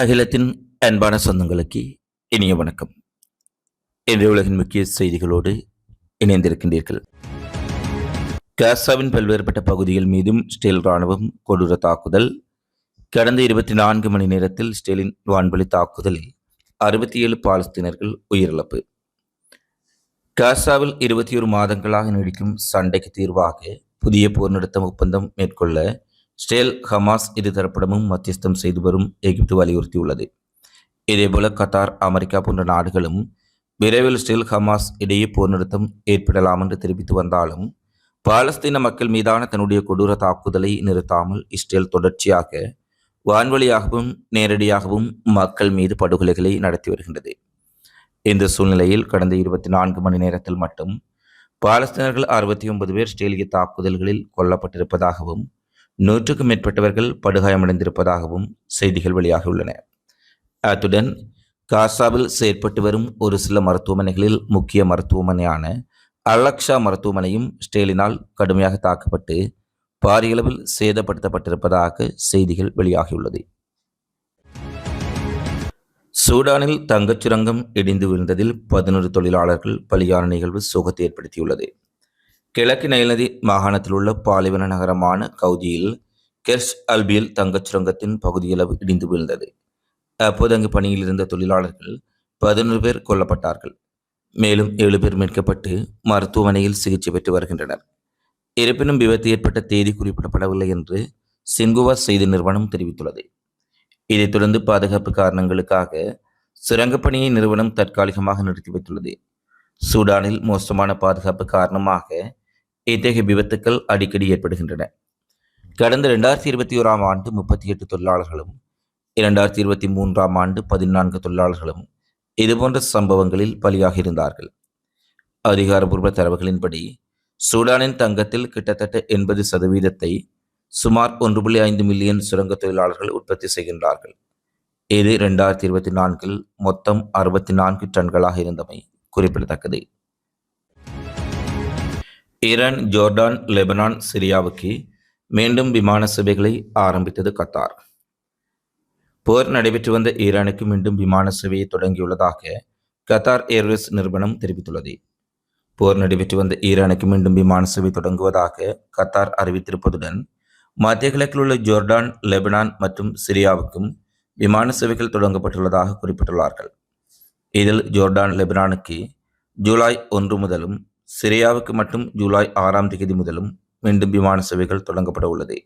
அகிலத்தின் அன்பான சொந்தங்களுக்கு இனிய வணக்கம். இன்றைய உலகின் முக்கிய செய்திகளோடு இணைந்திருக்கின்றீர்கள். காசாவின் பல்வேறுபட்ட பகுதிகள் மீதும் ஸ்டேல் ராணுவம் கொடூர தாக்குதல் கடந்த இருபத்தி நான்கு மணி நேரத்தில் ஸ்டேலின் வான்வழி தாக்குதலில் அறுபத்தி ஏழு பாலஸ்தீனர்கள் உயிரிழப்பு. காசாவில் இருபத்தி ஒரு மாதங்களாக நீடிக்கும் சண்டைக்கு தீர்வாக புதிய போர் நிறுத்தம் ஒப்பந்தம் மேற்கொள்ள ஸ்டேல் ஹமாஸ் இரு தரப்பிடமும் மத்தியஸ்தம் செய்து வரும் எகிப்து வலியுறுத்தியுள்ளது. இதேபோல கத்தார் அமெரிக்கா போன்ற நாடுகளும் விரைவில் ஸ்டேல் ஹமாஸ் இடையே போர் நிறுத்தம் ஏற்படலாம் என்று தெரிவித்து வந்தாலும் பாலஸ்தீன மக்கள் மீதான தன்னுடைய கொடூர தாக்குதலை நிறுத்தாமல் இஸ்ரேல் தொடர்ச்சியாக வான்வழியாகவும் நேரடியாகவும் மக்கள் மீது படுகொலைகளை நடத்தி வருகின்றது. இந்த சூழ்நிலையில் கடந்த இருபத்தி நான்கு மணி நேரத்தில் மட்டும் பாலஸ்தீனர்கள் அறுபத்தி ஒன்பது பேர் ஸ்டேலிய தாக்குதல்களில் கொல்லப்பட்டிருப்பதாகவும் நூற்றுக்கும் மேற்பட்டவர்கள் படுகாயமடைந்திருப்பதாகவும் செய்திகள் வெளியாகியுள்ளன. அத்துடன் காசாவில் செயற்பட்டு வரும் ஒரு சில மருத்துவமனைகளில் முக்கிய மருத்துவமனையான அலக்ஷா மருத்துவமனையும் ஸ்டேலினால் கடுமையாக தாக்கப்பட்டு பாரியளவில் சேதப்படுத்தப்பட்டிருப்பதாக செய்திகள் வெளியாகியுள்ளது. சூடானில் தங்கச் சுரங்கம் இடிந்து விழுந்ததில் பதினொரு தொழிலாளர்கள் பலியான நிகழ்வு சோகத்தை ஏற்படுத்தியுள்ளது. கிழக்கு நைல் மாகாணத்தில் உள்ள பாலைவன நகரமான கவுதியில் கெர்ஷ் அல்பியில் தங்கச் சுரங்கத்தின் பகுதியளவு இடிந்து விழுந்தது. அப்போது அங்கு பணியில் இருந்த தொழிலாளர்கள் பதினொரு பேர் கொல்லப்பட்டார்கள். மேலும் ஏழு பேர் மீட்கப்பட்டு மருத்துவமனையில் சிகிச்சை பெற்று வருகின்றனர். இருப்பினும் விபத்து ஏற்பட்ட தேதி குறிப்பிடப்படவில்லை என்று சிங்குவா செய்தி நிறுவனம் தெரிவித்துள்ளது. இதைத் தொடர்ந்து பாதுகாப்பு காரணங்களுக்காக சுரங்கப்பணியை நிறுவனம் தற்காலிகமாக நிறுத்தி வைத்துள்ளது. சூடானில் மோசமான பாதுகாப்பு காரணமாக இத்தகைய விபத்துக்கள் அடிக்கடி ஏற்படுகின்றன. கடந்த இரண்டாயிரத்தி இருபத்தி ஓராம் ஆண்டு முப்பத்தி எட்டு தொழிலாளர்களும் இரண்டாயிரத்தி இருபத்தி மூன்றாம் ஆண்டு பதினான்கு தொழிலாளர்களும் இதுபோன்ற சம்பவங்களில் பலியாக இருந்தார்கள் அதிகாரபூர்வ தரவுகளின்படி சூடானின் தங்கத்தில் கிட்டத்தட்ட எண்பது சதவீதத்தை சுமார் ஒன்று புள்ளி ஐந்து மில்லியன் சுரங்க தொழிலாளர்கள் உற்பத்தி செய்கின்றார்கள். இது இரண்டாயிரத்தி இருபத்தி நான்கில் மொத்தம் அறுபத்தி நான்கு டன்களாக இருந்தமை குறிப்பிடத்தக்கது. ஈரான் ஜோர்டான் லெபனான் சிரியாவுக்கு மீண்டும் விமான சேவைகளை ஆரம்பித்தது கத்தார். போர் நடைபெற்று வந்த ஈரானுக்கு மீண்டும் விமான சேவையை தொடங்கியுள்ளதாக கத்தார் ஏர்வேஸ் நிறுவனம் தெரிவித்துள்ளது. போர் நடைபெற்று வந்த ஈரானுக்கு மீண்டும் விமான சேவை தொடங்குவதாக கத்தார் அறிவித்திருப்பதுடன் மத்திய கிழக்கில் உள்ள ஜோர்டான் லெபனான் மற்றும் சிரியாவுக்கும் விமான சேவைகள் தொடங்கப்பட்டுள்ளதாக குறிப்பிட்டுள்ளார்கள். இதில் ஜோர்டான் லெபனானுக்கு ஜூலை ஒன்று முதலும் சிரியாவுக்கு மட்டும் ஜூலை ஆறாம் தேதி முதலும் மீண்டும் விமான சேவைகள் தொடங்கப்பட உள்ளது.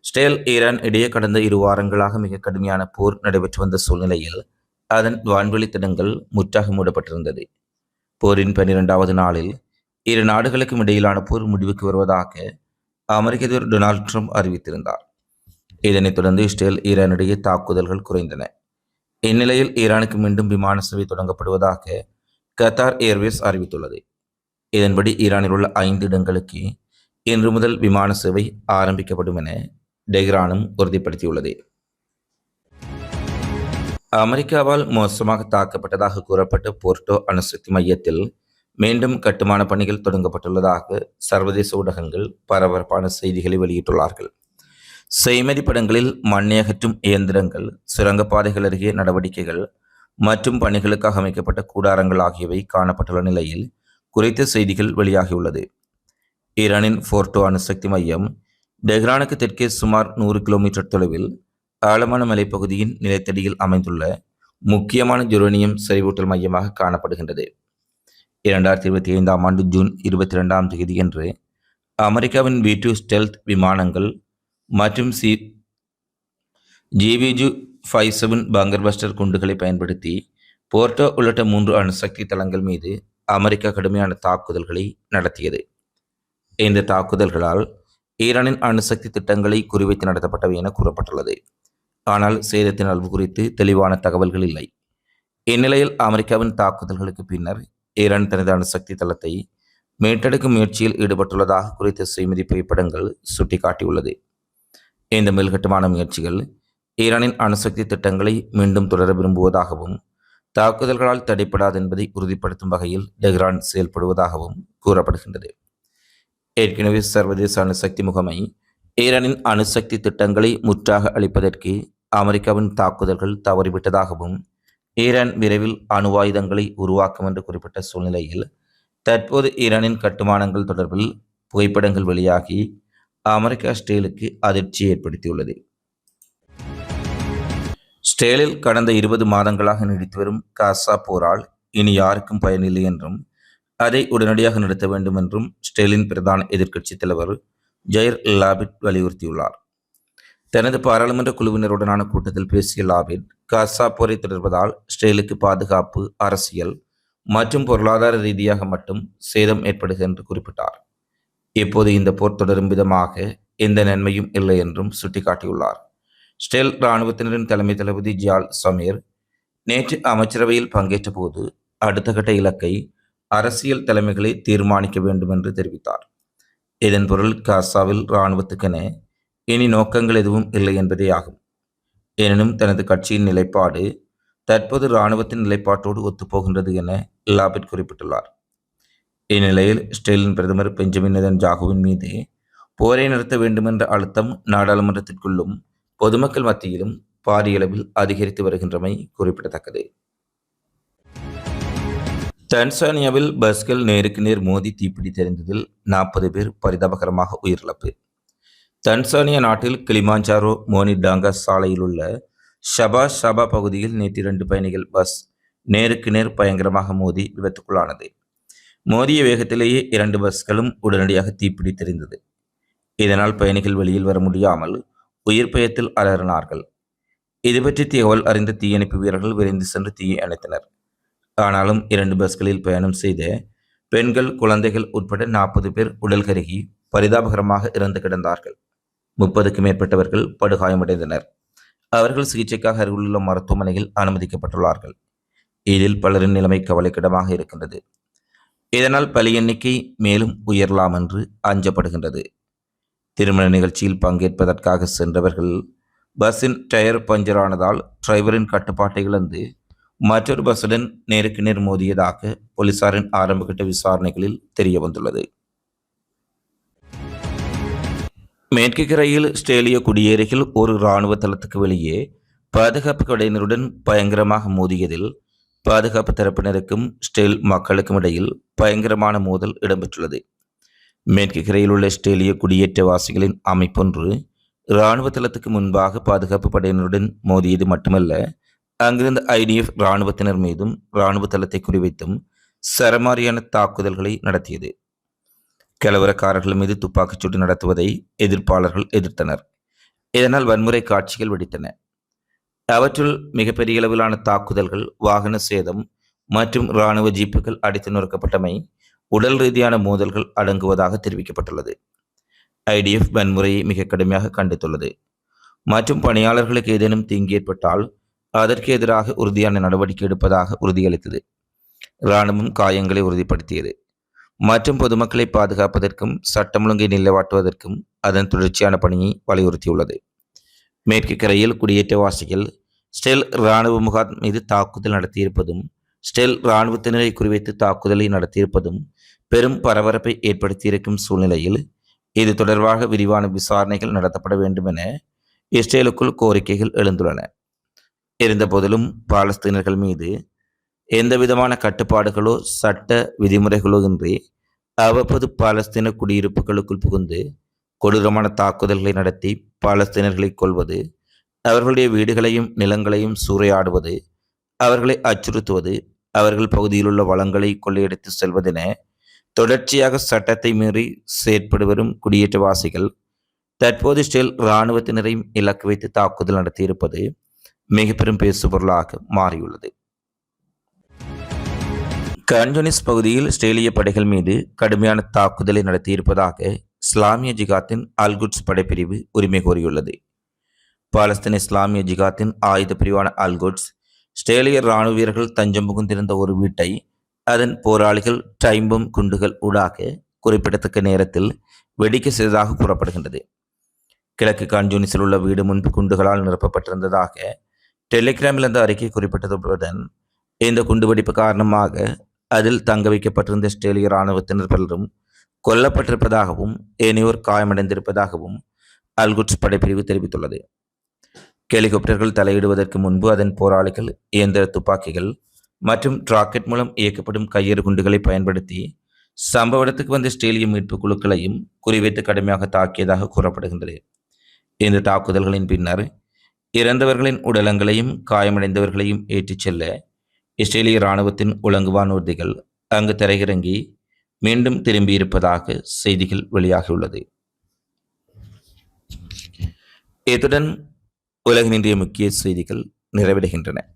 ஸ்டேல் ஈரான் இடையே கடந்த இரு வாரங்களாக மிக கடுமையான போர் நடைபெற்று வந்த சூழ்நிலையில் அதன் வான்வெளி திட்டங்கள் முற்றாக மூடப்பட்டிருந்தது. போரின் பன்னிரெண்டாவது நாளில் இரு நாடுகளுக்கும் இடையிலான போர் முடிவுக்கு வருவதாக அமெரிக்க அதிபர் டொனால்ட் ட்ரம்ப் அறிவித்திருந்தார். இதனைத் தொடர்ந்து இஸ்ரேல் ஈரானிடையே தாக்குதல்கள் குறைந்தன. இந்நிலையில் ஈரானுக்கு மீண்டும் விமான சேவை தொடங்கப்படுவதாக கத்தார் ஏர்வேஸ் அறிவித்துள்ளது. இதன்படி ஈரானில் உள்ள ஐந்து இடங்களுக்கு இன்று முதல் விமான சேவை ஆரம்பிக்கப்படும் என டெஹ்ரானும் உறுதிப்படுத்தியுள்ளது. அமெரிக்காவால் மோசமாக தாக்கப்பட்டதாக கூறப்பட்ட போர்ட்டோ அணுசக்தி மையத்தில் மீண்டும் கட்டுமான பணிகள் தொடங்கப்பட்டுள்ளதாக சர்வதேச ஊடகங்கள் பரபரப்பான செய்திகளை வெளியிட்டுள்ளார்கள். செய்மதி படங்களில் மண்ணை அகற்றும் இயந்திரங்கள் சுரங்கப்பாதைகள் அருகே நடவடிக்கைகள் மற்றும் பணிகளுக்காக அமைக்கப்பட்ட கூடாரங்கள் ஆகியவை காணப்பட்டுள்ள நிலையில் குறித்த செய்திகள் வெளியாகியுள்ளது. ஈரானின் ஃபோர்டோ அணுசக்தி மையம் டெஹ்ரானுக்கு தெற்கே சுமார் நூறு கிலோமீட்டர் தொலைவில் ஆழமான மலைப்பகுதியின் நிலத்தடியில் அமைந்துள்ள முக்கியமான ஜுரேனியம் செறிவூட்டல் மையமாக காணப்படுகின்றது. இரண்டாயிரத்தி இருபத்தி ஐந்தாம் ஆண்டு ஜூன் இருபத்தி ரெண்டாம் தேதியன்று அமெரிக்காவின் வி டூ ஸ்டெல்த் விமானங்கள் மற்றும் C GBU five seven bunker buster குண்டுகளை பயன்படுத்தி போர்ட்டோ உள்ளிட்ட மூன்று அணுசக்தி தளங்கள் மீது அமெரிக்கா கடுமையான தாக்குதல்களை நடத்தியது. இந்த தாக்குதல்களால் ஈரானின் அணுசக்தி திட்டங்களை குறிவைத்து நடத்தப்பட்டவை என கூறப்பட்டுள்ளது. ஆனால் சேதத்தின் அளவு குறித்து தெளிவான தகவல்கள் இல்லை. இந்நிலையில் அமெரிக்காவின் தாக்குதல்களுக்கு பின்னர் ஈரான் தனது அணுசக்தி தளத்தை மீட்டெடுக்கும் முயற்சியில் ஈடுபட்டுள்ளதாக குறித்த செய்மதி புகைப்படங்கள் சுட்டிக்காட்டியுள்ளது. இந்த மேல்கட்டுமான முயற்சிகள் ஈரானின் அணுசக்தி திட்டங்களை மீண்டும் தொடர விரும்புவதாகவும் தாக்குதல்களால் தடைப்படாது என்பதை உறுதிப்படுத்தும் வகையில் டெஹ்ரான் செயல்படுவதாகவும் கூறப்படுகின்றது. ஏற்கனவே சர்வதேச அணுசக்தி முகமை ஈரானின் அணுசக்தி திட்டங்களை முற்றாக அளிப்பதற்கு அமெரிக்காவின் தாக்குதல்கள் தவறிவிட்டதாகவும் ஈரான் விரைவில் அணு ஆயுதங்களை உருவாக்கும் என்று குறிப்பிட்ட சூழ்நிலையில் தற்போது ஈரானின் கட்டுமானங்கள் தொடர்பில் புகைப்படங்கள் வெளியாகி அமெரிக்கா ஸ்டீலுக்கு அதிர்ச்சி ஏற்படுத்தியுள்ளது. ஸ்டேலில் கடந்த இருபது மாதங்களாக நீடித்து வரும் காசா போரால் இனி யாருக்கும் பயனில்லை என்றும் அதை உடனடியாக நிறுத்த வேண்டும் என்றும் ஸ்டேலின் பிரதான எதிர்க்கட்சித் தலைவர் ஜெயர் லாபிட் வலியுறுத்தியுள்ளார். தனது பாராளுமன்ற குழுவினருடனான கூட்டத்தில் பேசிய லாபிட் காசா போரை தொடர்வதால் ஸ்டேலுக்கு பாதுகாப்பு அரசியல் மற்றும் பொருளாதார ரீதியாக மட்டும் சேதம் ஏற்படுகிறது என்று குறிப்பிட்டார். இப்போது இந்த போர் தொடரும் விதமாக எந்த நன்மையும் இல்லை என்றும் சுட்டிக்காட்டியுள்ளார். ஸ்டெல் இராணுவத்தினரின் தலைமை தளபதி ஜியால் சமீர் நேற்று அமைச்சரவையில் பங்கேற்ற போது அடுத்த கட்ட இலக்கை அரசியல் தலைமைகளை தீர்மானிக்க வேண்டும் என்று தெரிவித்தார். இதன் பொருள் காசாவில் இராணுவத்துக்கென இனி நோக்கங்கள் எதுவும் இல்லை என்பதே ஆகும். எனினும் தனது கட்சியின் நிலைப்பாடு தற்போது இராணுவத்தின் நிலைப்பாட்டோடு ஒத்துப்போகின்றது என லாபிட் குறிப்பிட்டுள்ளார். இந்நிலையில் இஸ்ரேலின் பிரதமர் பெஞ்சமின் ஜாகுவின் மீது போரை நிறுத்த வேண்டுமென்ற அழுத்தம் நாடாளுமன்றத்திற்குள்ளும் பொதுமக்கள் மத்தியிலும் பாரியளவில் அதிகரித்து வருகின்றமை குறிப்பிடத்தக்கது. தன்சானியாவில் பஸ்கள் நேருக்கு நேர் மோதி தீப்பிடி தெரிந்ததில் நாற்பது பேர் பரிதாபகரமாக உயிரிழப்பு. தன்சானியா நாட்டில் கிளிமாஞ்சாரோ மோனிடாங்கா சாலையில் உள்ள ஷபா ஷபா பகுதியில் நேற்று இரண்டு பயணிகள் பஸ் நேருக்கு நேர் பயங்கரமாக மோதி விபத்துக்குள்ளானது. மோதிய வேகத்திலேயே இரண்டு பஸ்களும் உடனடியாக தீப்பிடி தெரிந்தது. இதனால் பயணிகள் வெளியில் வர முடியாமல் உயிர் பயத்தில் அலறினார்கள். இது பற்றி தகவல் அறிந்த தீயணைப்பு வீரர்கள் விரைந்து சென்று தீயை அணைத்தனர். ஆனாலும் இரண்டு பஸ்களில் பயணம் செய்த பெண்கள் குழந்தைகள் உட்பட நாற்பது பேர் உடல் கருகி பரிதாபகரமாக இறந்து கிடந்தார்கள். முப்பதுக்கும் மேற்பட்டவர்கள் படுகாயமடைந்தனர். அவர்கள் சிகிச்சைக்காக அருகிலுள்ள மருத்துவமனையில் அனுமதிக்கப்பட்டுள்ளார்கள். இதில் பலரின் நிலைமை கவலைக்கிடமாக இருக்கின்றது. இதனால் பலி எண்ணிக்கை மேலும் உயரலாம் என்று அஞ்சப்படுகின்றது. திருமண நிகழ்ச்சியில் பங்கேற்பதற்காக சென்றவர்கள் பஸ்ஸின் டயர் பஞ்சரானதால் டிரைவரின் கட்டுப்பாட்டை இழந்து மற்றொரு பஸ்ஸுடன் நேருக்கு நேர் மோதியதாக போலீசாரின் ஆரம்பகட்ட விசாரணைகளில் தெரிய வந்துள்ளது. மேற்கு கரையில் ஆஸ்திரேலிய குடியேறிகள் ஒரு இராணுவ தளத்துக்கு வெளியே பாதுகாப்பு படையினருடன் பயங்கரமாக மோதியதில் பாதுகாப்பு தரப்பினருக்கும் ஸ்டேல் மக்களுக்கும் இடையில் பயங்கரமான மோதல் இடம்பெற்றுள்ளது. மேற்கு கரையில் உள்ள ஆஸ்திரேலிய குடியேற்றவாசிகளின் அமைப்பொன்று இராணுவ தளத்துக்கு முன்பாக பாதுகாப்பு படையினருடன் மோதியது மட்டுமல்ல அங்கிருந்த ஐடிஎஃப் இராணுவத்தினர் மீதும் இராணுவ தளத்தை குறிவைத்தும் சரமாரியான தாக்குதல்களை நடத்தியது. கலவரக்காரர்கள் மீது துப்பாக்கிச்சூடு நடத்துவதை எதிர்ப்பாளர்கள் எதிர்த்தனர். இதனால் வன்முறை காட்சிகள் வெடித்தன. அவற்றுள் மிகப்பெரிய அளவிலான தாக்குதல்கள் வாகன சேதம் மற்றும் இராணுவ ஜீப்புகள் அடித்து நொறுக்கப்பட்டமை உடல் ரீதியான மோதல்கள் அடங்குவதாக தெரிவிக்கப்பட்டுள்ளது. ஐடிஎஃப் வன்முறையை மிக கடுமையாக கண்டித்துள்ளது. மற்றும் பணியாளர்களுக்கு ஏதேனும் தீங்கு ஏற்பட்டால் அதற்கு எதிராக உறுதியான நடவடிக்கை எடுப்பதாக உறுதியளித்தது. இராணுவம் காயங்களை உறுதிப்படுத்தியது. மற்றும் பொதுமக்களை பாதுகாப்பதற்கும் சட்டம் ஒழுங்கை நிலைவாட்டுவதற்கும் அதன் தொடர்ச்சியான பணியை வலியுறுத்தியுள்ளது. மேற்கு கரையில் குடியேற்றவாசிகள் ஸ்டெல் இராணுவ முகாம் மீது தாக்குதல் நடத்தியிருப்பதும் ஸ்டெல் இராணுவத்தினரை குறிவைத்து தாக்குதலை நடத்தியிருப்பதும் பெரும் பரபரப்பை ஏற்படுத்தியிருக்கும் சூழ்நிலையில் இது தொடர்பாக விரிவான விசாரணைகள் நடத்தப்பட வேண்டும் என இஸ்ரேலுக்குள் கோரிக்கைகள் எழுந்துள்ளன. இருந்தபோதிலும் பாலஸ்தீனர்கள் மீது எந்தவிதமான கட்டுப்பாடுகளோ சட்ட விதிமுறைகளோ இன்றி அவ்வப்போது பாலஸ்தீன குடியிருப்புகளுக்குள் புகுந்து கொடூரமான தாக்குதல்களை நடத்தி பாலஸ்தீனர்களை கொள்வது அவர்களுடைய வீடுகளையும் நிலங்களையும் சூறையாடுவது அவர்களை அச்சுறுத்துவது அவர்கள் பகுதியில் உள்ள வளங்களை கொள்ளையடித்து செல்வதென தொடர்ச்சியாக சட்டத்தை மீறி செயற்படு வரும் குடியேற்றவாசிகள் தற்போது ஸ்டில் இராணுவத்தினரையும் இலக்கு வைத்து தாக்குதல் நடத்தியிருப்பது மிக பெரும் பேசுபொருளாக மாறியுள்ளது. கன்ஜோனிஸ் பகுதியில் ஆஸ்திரேலிய படைகள் மீது கடுமையான தாக்குதலை நடத்தியிருப்பதாக இஸ்லாமிய ஜிகாத்தின் அல்குட்ஸ் படைப்பிரிவு உரிமை கோரியுள்ளது. பாலஸ்தீன இஸ்லாமிய ஜிகாத்தின் ஆயுத பிரிவான அல்குட்ஸ் ஆஸ்திரேலிய இராணுவ வீரர்கள் தஞ்சம் புகுந்திருந்த ஒரு வீட்டை அதன் போராளிகள் டைம்பம் குண்டுகள் ஊடாக குறிப்பிடத்தக்க நேரத்தில் வெடிக்க செய்ததாக கூறப்படுகின்றது. கிழக்கு கான்ஜூனிஸில் உள்ள வீடு முன்பு குண்டுகளால் நிரப்பப்பட்டிருந்ததாக டெலிகிராமில் இருந்த அறிக்கை குறிப்பிட்டதுடன் இந்த குண்டுவெடிப்பு காரணமாக அதில் தங்க வைக்கப்பட்டிருந்த ஆஸ்திரேலிய இராணுவத்தினர் பலரும் கொல்லப்பட்டிருப்பதாகவும் ஏனையோர் காயமடைந்திருப்பதாகவும் அல்குட்ஸ் படைப்பிரிவு தெரிவித்துள்ளது. ஹெலிகாப்டர்கள் தலையிடுவதற்கு முன்பு அதன் போராளிகள் இயந்திர துப்பாக்கிகள் மற்றும் ராக்கெட் மூலம் இயக்கப்படும் கையெறு குண்டுகளை பயன்படுத்தி சம்பவ இடத்துக்கு வந்த ஸ்டேலிய மீட்பு குழுக்களையும் குறிவைத்து கடுமையாக தாக்கியதாக கூறப்படுகின்றது. இந்த தாக்குதல்களின் பின்னர் இறந்தவர்களின் உடலங்களையும் காயமடைந்தவர்களையும் ஏற்றிச் செல்ல இஸ்ரேலிய இராணுவத்தின் உலங்குவான் ஊர்திகள் அங்கு தரையிறங்கி மீண்டும் திரும்பியிருப்பதாக செய்திகள் வெளியாகியுள்ளது. இத்துடன் உலகின் முக்கிய செய்திகள் நிறைவடைகின்றன.